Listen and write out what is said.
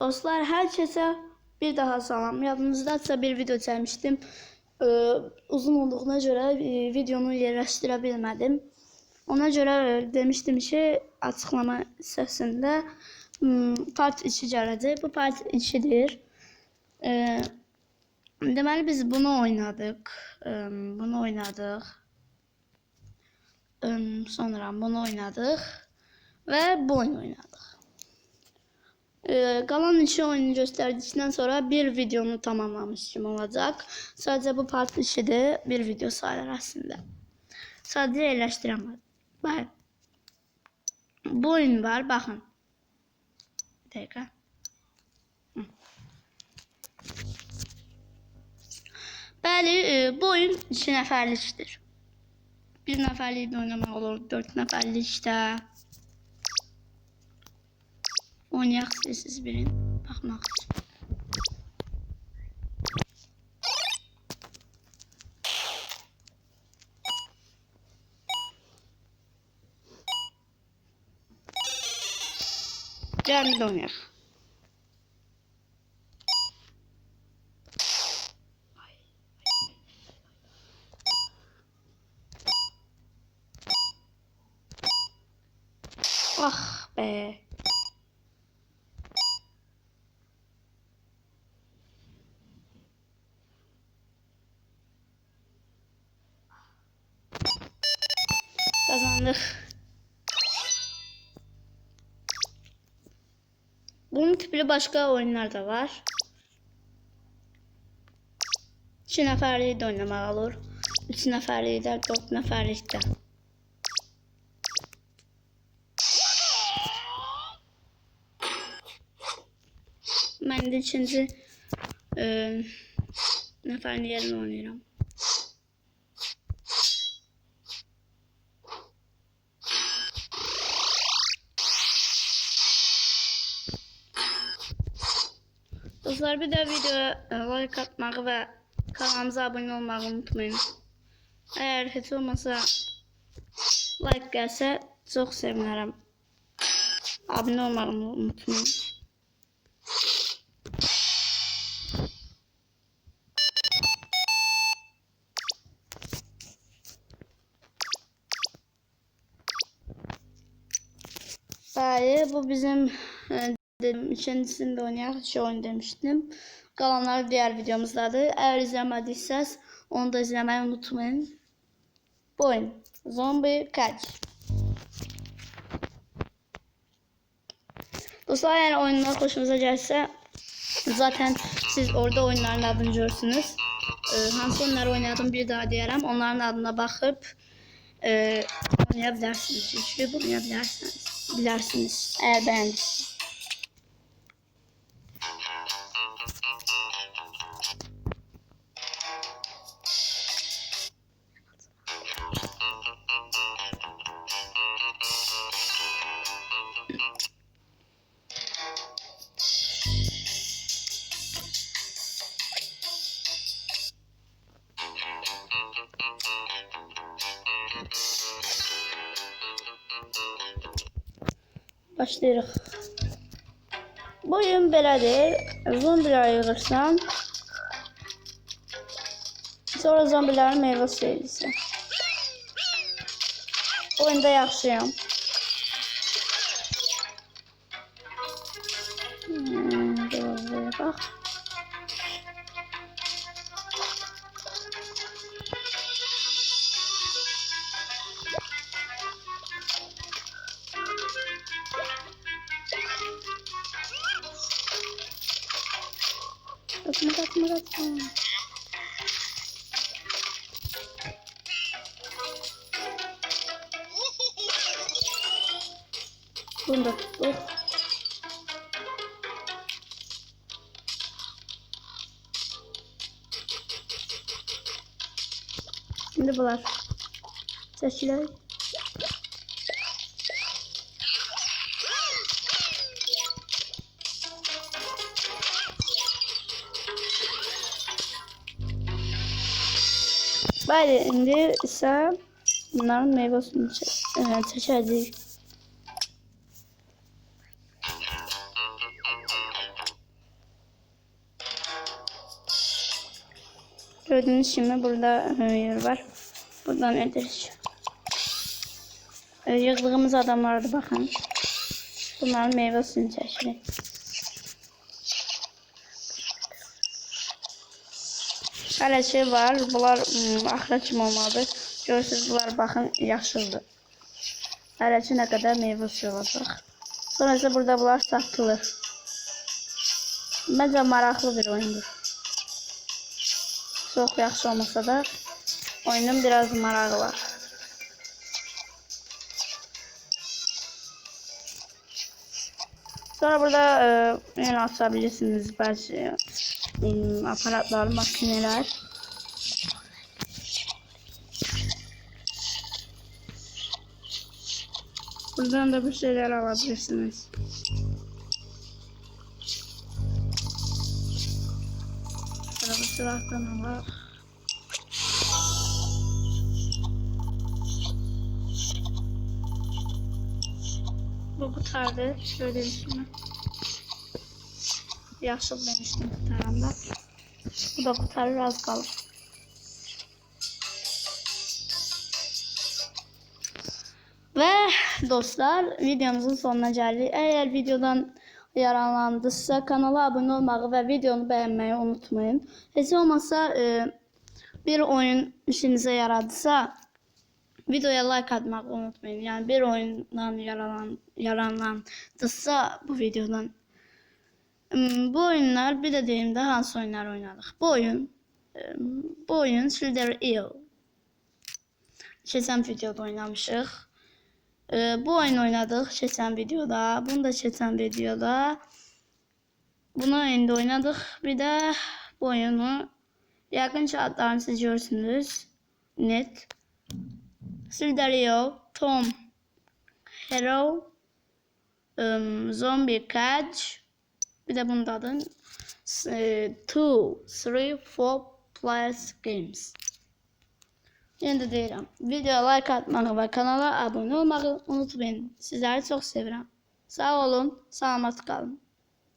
Dostlar herkese bir daha salam. Yadınızdadsa bir video çəkmişdim. Ee, uzun olduğuna göre e, videonu yerləşdirə bilmədim. Ona göre e, demiştim ki açıklama sesinde hmm, part 2 gələcək. Bu part 2'dir. Ee, deməli biz bunu oynadık. Ee, bunu oynadık. Ee, sonra bunu oynadık. Ve bu oyunu oynadık. Ee, kalan iki oyunu gösterdikten sonra bir videonu tamamlamış kim olacak. Sadece bu part 2'de bir video sayılır aslında. Sadece yerleştiremedim. Bak. Bu oyun var bakın. Bir dakika. Bəli, e, bu oyun 2 nəfərlikdir. 1 nəfərlik də oynamaq olur, 4 nəfərlikdə. Oynayaq sessiz birin baxmaq üçün. Gəlin bir də oynayaq. Ah be. Kazandık. Bunun tipli başka oyunlar da var. İki nəfərlik də oynamaq olur. Üç nəfərlik də, dörd nəfərlik də. Mən də ikinci e, nəfərin yerini oynayıram. Dostlar bir de videoya e, like atmayı ve kanalımıza abone olmayı unutmayın. Eğer hiç olmasa like gelse çok sevinirim. Abone olmayı unutmayın. Bəli, bu bizim e, dedim ikincisini de. Şu oyun demiştim. Kalanlar diğer videomuzdadır. Eğer izlemediyseniz onu da izlemeyi unutmayın. Bu oyun. Zombie Catch. Dostlar eğer oyunlar hoşunuza gelse zaten siz orada oyunların adını görürsünüz. Ee, hangi oyunları oynadım bir daha diyerəm. Onların adına bakıp e, oynayabilirsiniz. Çünkü bunu oynayabilirsiniz. Bilərsiniz. Eğer beğendiyseniz. Başlayırıq. Bu oyun belədir. Zombiləri yığırsan. Sonra zombilərin meyvəsi yeyirsən. Oyunda yaxşıyam. Hmm, böyle bak. Kaçma kaçma kaçma. Bunu da tuttuk. Şimdi bunlar. Seçiler. Bari şimdi ise bunların meyvesini e, seçeceğiz. Gördüğünüz şimdi burada e, yer var. Buradan ederiz. E, Yazdığımız adamlardı bakın. Bunların meyvesini seçelim. Hələ şey var. Bunlar ım, axıra kimi olmalıdır. Görürsünüz bunlar baxın yaşıldır. Hələ ki nə qədər meyvə suyu olacaq. Sonra isə burada bunlar satılır. Məncə maraqlı bir oyundur. Çox yaxşı olmasa da oyunun biraz marağı var. Sonra burada e, yine açabilirsiniz ım, aparatlar, makineler. Buradan da bir şeyler alabilirsiniz. Burada bir silahtan var. Bu kurtardı. Şöyle şimdi. Yaşıl demiştim kurtaranda. Bu da kurtarır az kalır. Ve dostlar videomuzun sonuna geldik. Eğer videodan yararlandıysa kanala abone olmağı ve videonu beğenmeyi unutmayın. Heç olmasa e, bir oyun işinize yaradısa videoya like atmayı unutmayın. Yani bir oyundan yaralan, yararlandısa bu videodan bu oyunlar bir de diyeyim de hansı oyunlar oynadık. Bu oyun bu oyun Slither Eel. Keçən videoda oynamışıq. E, bu oyun oynadık keçən videoda. Bunu da keçən videoda. Bunu indi oynadık. Bir de bu oyunu yakın ki adlarını siz görürsünüz. Net. Slither Eel, Tom, Hero, Zombie Catch, bir de bunun adı e, two, three, four players games. Yine de deyirəm. Videoya like atmağı və kanala abunə olmağı unutmayın. Sizləri çox sevirəm. Sağ olun, salamat qalın.